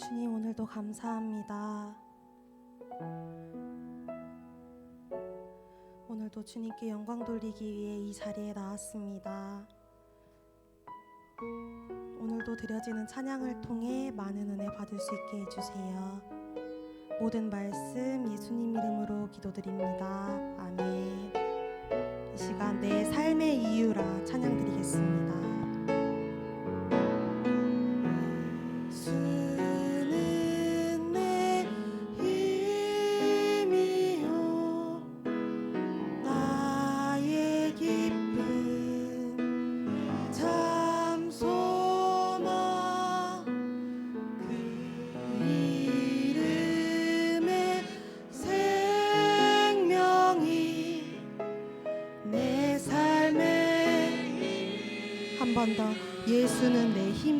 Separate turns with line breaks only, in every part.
주님 오늘도 감사합니다. 오늘도 주님께 영광 돌리기 위해 이 자리에 나왔습니다. 오늘도 드려지는 찬양을 통해 많은 은혜 받을 수 있게 해주세요. 모든 말씀 예수님 이름으로 기도드립니다. 아멘. 이 시간 내 삶의 이유라 찬양 드리겠습니다. 예수는 내 힘.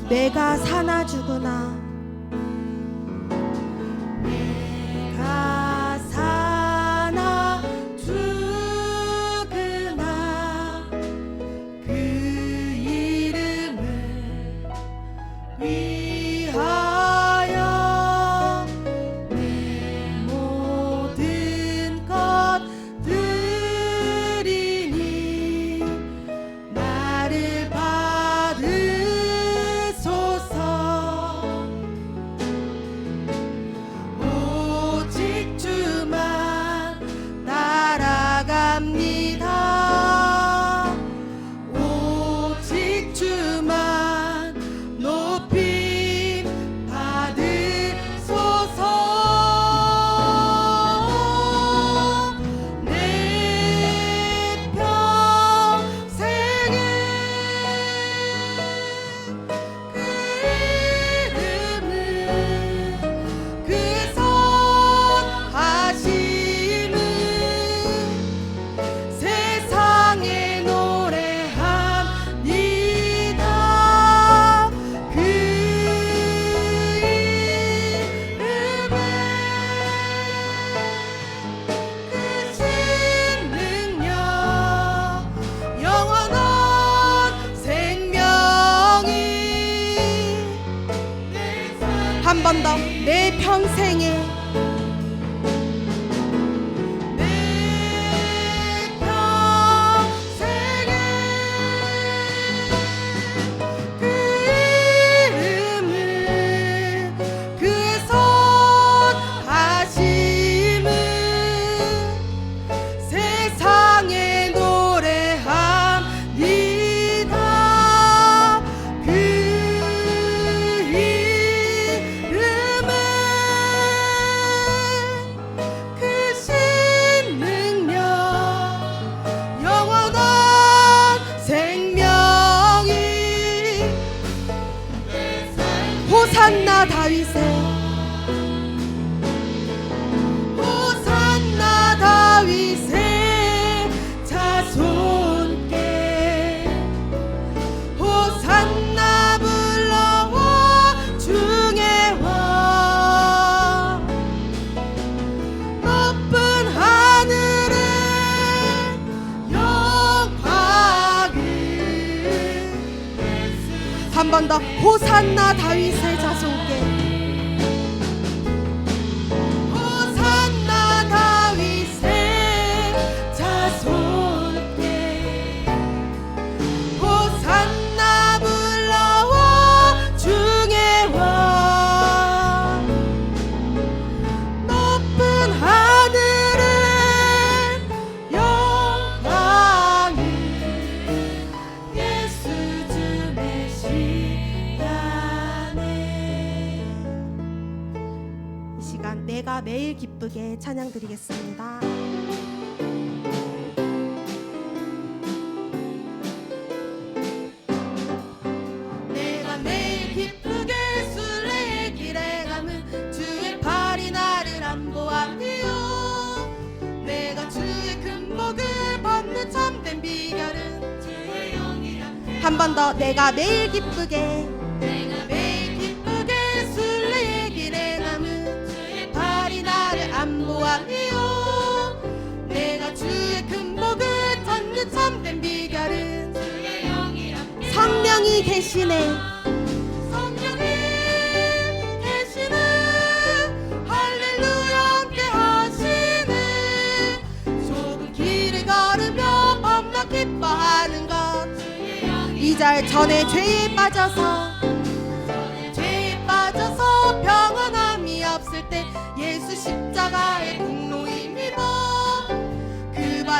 내가 사나 죽으나 호산나 다윗의 호산나 다윗의 자손께 호산나 불러와 중에 와 높은 하늘에 영광을 한 번 더. 호산나 다윗 는 참된 비결은 주의 영이라. 한번더 내가 매일 기쁘게 안보하니요. 내가 주의 금복을 찾는 참된 비결은 주의 영이라 성령이 계시네. 성령이 계시네. 할렐루야 함께 하시네. 좁은 길을 걸으며 밤낮 기뻐하는 것. 이절 전에 죄에 빠져서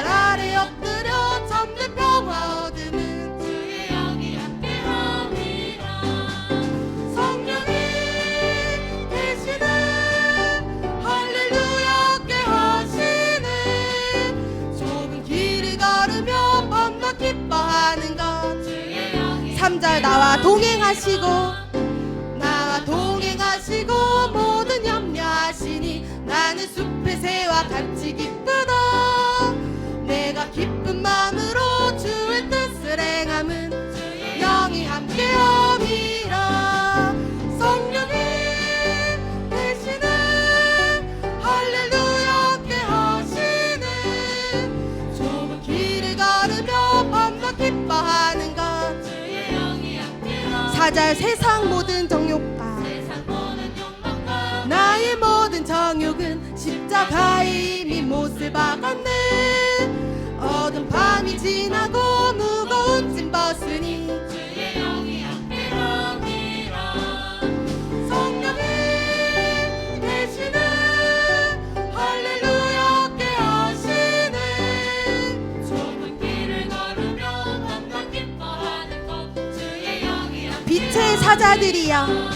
발 아래 엎드려 참된 평화 얻음은 주의 영이 함께함이라 성령이 계시네 할렐루야 함께 하시네 좁은 길을 걸으며 밤낮 기뻐하는 것. 주의 영이 3절 나와 동행하시고 나와 동행하시고 모든 염려하시니 나는 숲의 새와 같이 기쁘 사절 세상 모든 정욕과 나의 모든 정욕은 십자가에 이미 못을 박았네. 어두운 밤이 지나고 무거운 짐 벗으니 사자들이여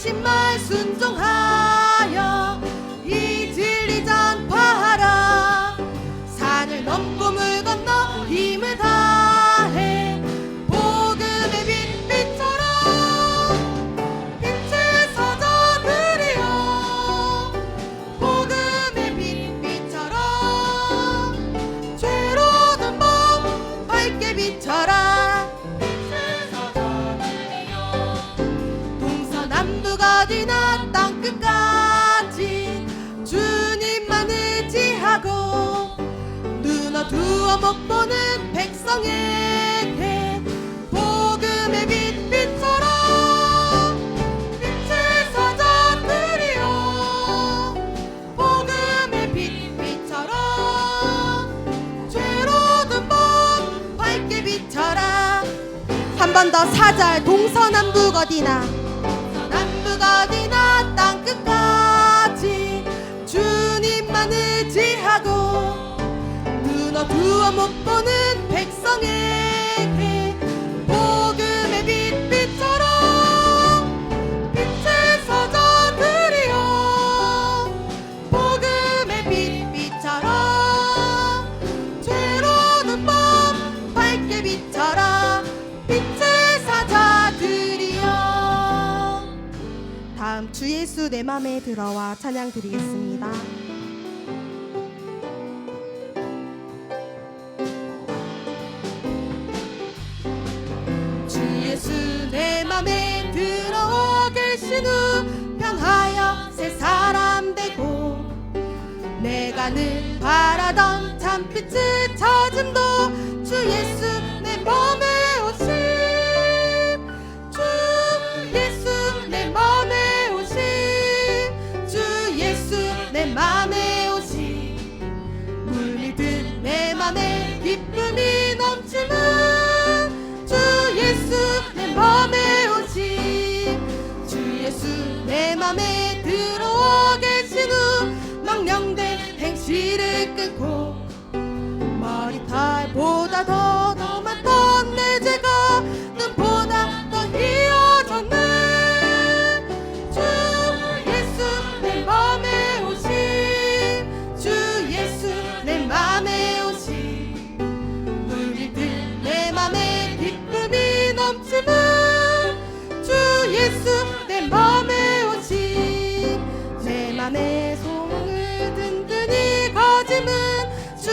부탁하신 말 순종 두어 못 보는 백성에게 복음의 빛 빛처럼 빛을 사자들이여 복음의 빛 빛처럼 죄로든 밤 밝게 비춰라 한 번 더 사절 동서남북 어디나 두어 못 보는 백성에게 복음의 빛 빛처럼 빛을 사자들이여 복음의 빛 빛처럼 죄로는 밤 밝게 비춰라 빛의 사자들이여 다음 주 예수 내 맘에 들어와 찬양 드리겠습니다. 새 사람 되고 내가 늘 바라던 참 빛을 찾음도 주 예수 끊고 머리털보다 더,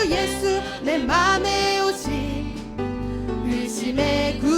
예수 내 맘에 오심 의심의 구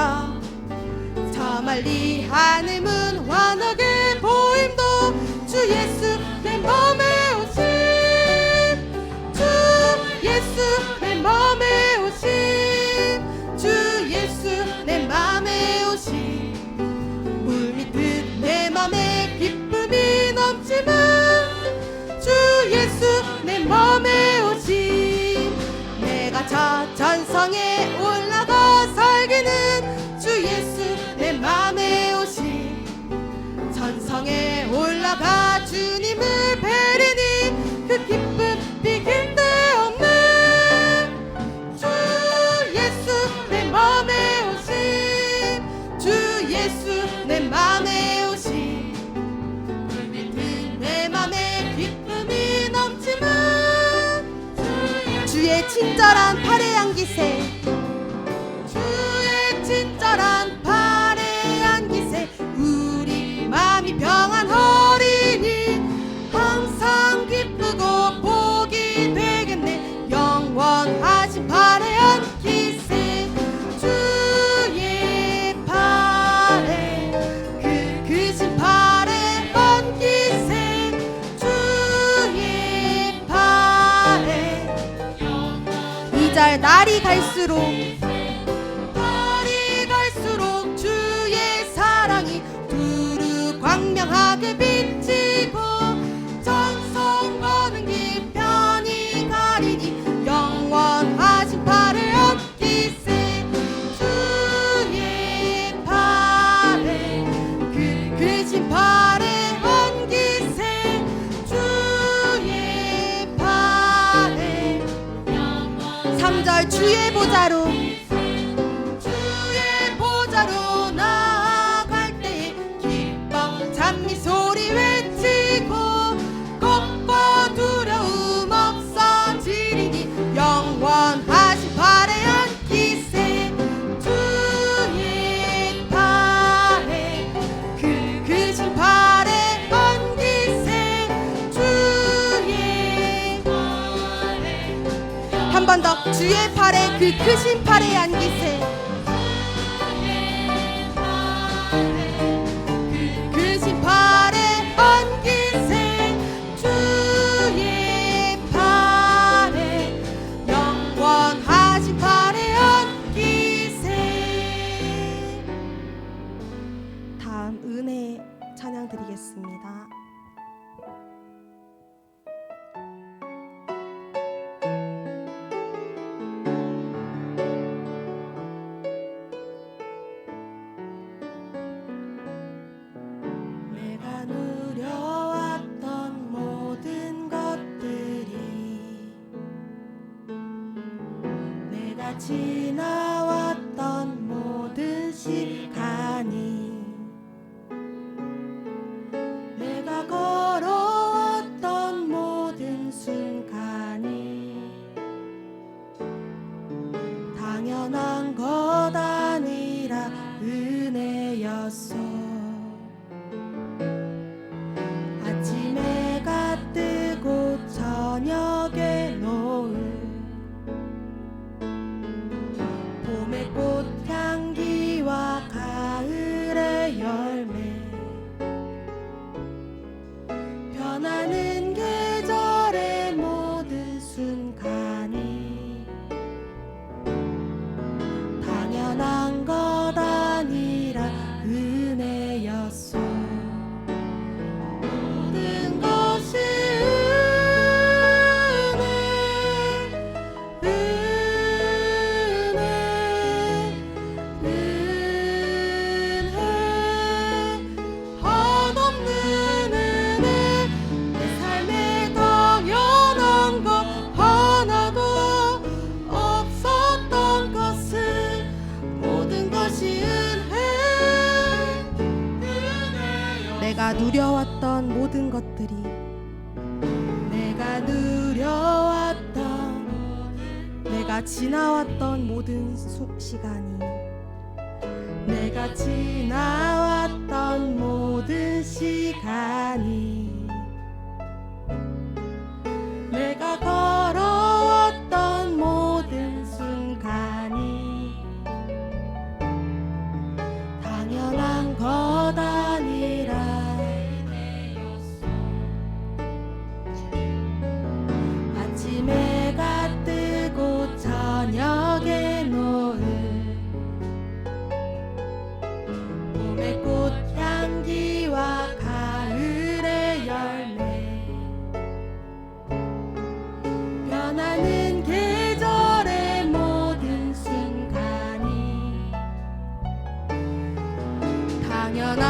비쳐 저 멀리 하늘문 환하게 보임도 주 예수 내맘 올라가 주님을 뵈리니 그 기쁨 비길 데 없네 주 예수 내 맘에 오심 주 예수 내 오심 물밀듯 내 맘에 기쁨이 넘치는 주의 친절한 팔의 향기세 갈 주의 보좌로 주의 팔에 그 크신 팔의 안기세 당연한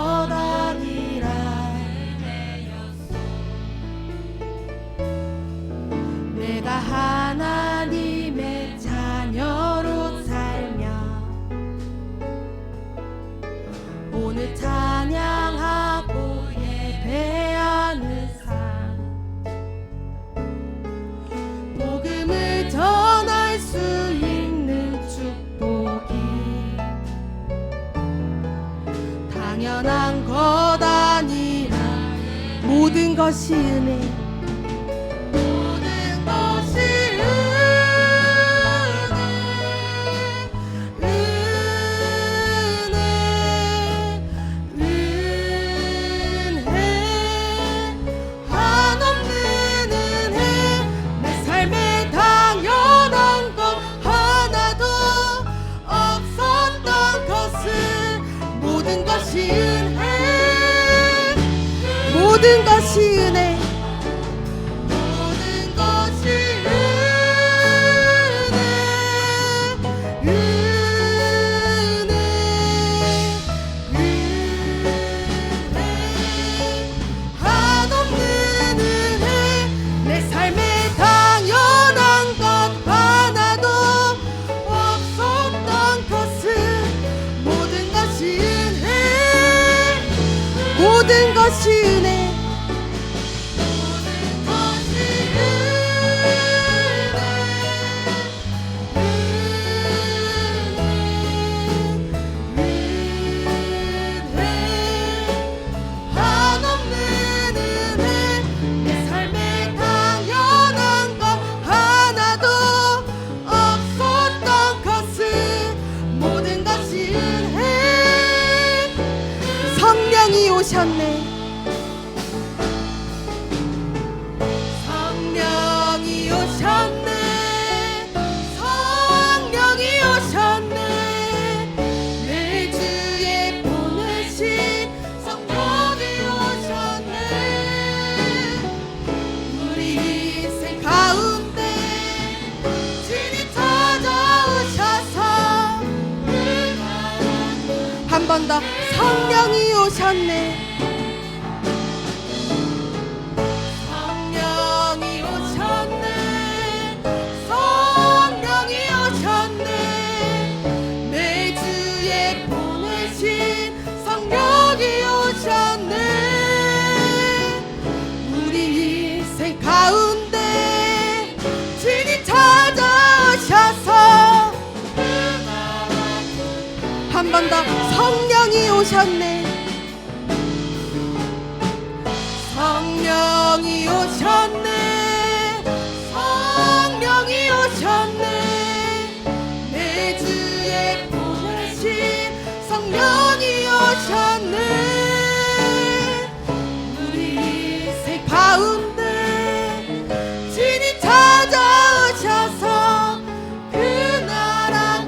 모든 모든 것이 은 더 성령이 오셨네. 성령이 오셨네. 성령이 오셨네. 내 주에 보내신 성령이 오셨네. 우리 인생 가운데 주님 찾아오셔서 한 번 더 성령이 오셨네. 성령이 오셨네. 성령이 오셨네. 내 주에 보내신 성령이 오셨네. 우리 인생 가운데 주님 찾아오셔서 그 나라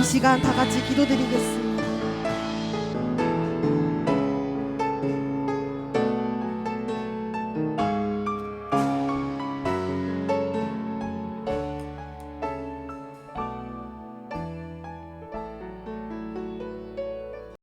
이 시간 다 같이 기도드리겠습니다